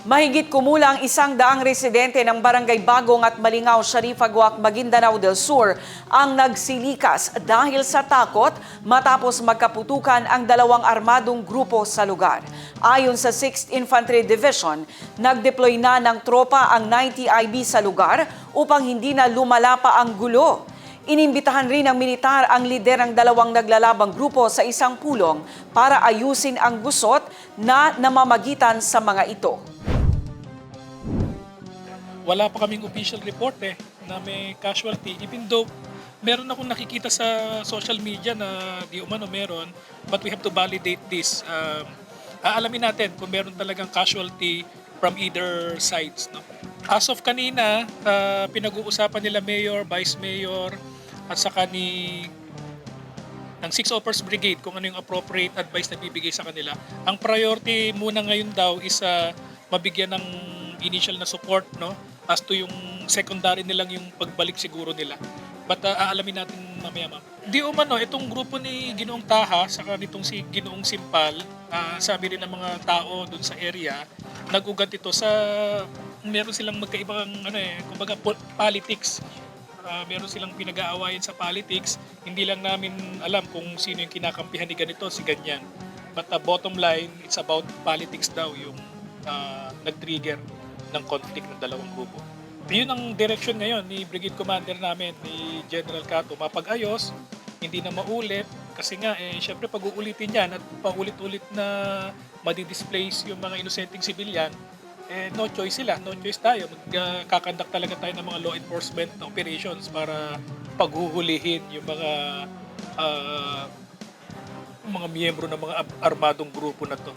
Mahigit kumulang isang daang residente ng Barangay Bagong at Malingaw, Sharifa Guac, Maguindanao del Sur ang nagsilikas dahil sa takot matapos magkaputukan ang dalawang armadong grupo sa lugar. Ayon sa 6th Infantry Division, nagdeploy na ng tropa ang 90 IB sa lugar upang hindi na lumala pa ang gulo. Inimbitahan rin ng militar ang lider ng dalawang naglalabang grupo sa isang pulong para ayusin ang gusot na namamagitan sa mga ito. Wala pa kaming official report eh na may casualty. Even though meron akong nakikita sa social media na di umano meron but we have to validate this. Um, aalamin natin kung meron talagang casualty from either sides no? As of kanina uh, pinag-uusapan nila mayor vice mayor at saka ni ng Six Offers Brigade kung ano yung appropriate advice na bibigay sa kanila. Ang priority muna ngayon daw is uh, mabigyan ng initial na support no as to yung secondary nilang yung pagbalik siguro nila. But uh, aalamin natin mamaya ma'am. Di umano, itong grupo ni Ginoong Taha saka nitong si Ginoong Simpal, ah, sabi rin ng mga tao dun sa area, nagugat ito sa meron silang magkaibang ano eh, kumbaga po- politics. Ah, meron silang pinag-aawayan sa politics. Hindi lang namin alam kung sino yung kinakampihan ni ganito, si ganyan. But the bottom line, it's about politics daw yung ah, nag-trigger ng conflict ng dalawang grupo. Yun ang direction ngayon ni Brigade Commander namin, ni General Cato. Mapag-ayos, hindi na maulit. Kasi nga, eh, syempre pag-uulitin yan at paulit-ulit na madi-displace yung mga inosenteng civilian, eh, no choice sila, no choice tayo. Magkakandak talaga tayo ng mga law enforcement operations para paghuhulihin yung mga ah, mga miyembro ng mga armadong grupo na to.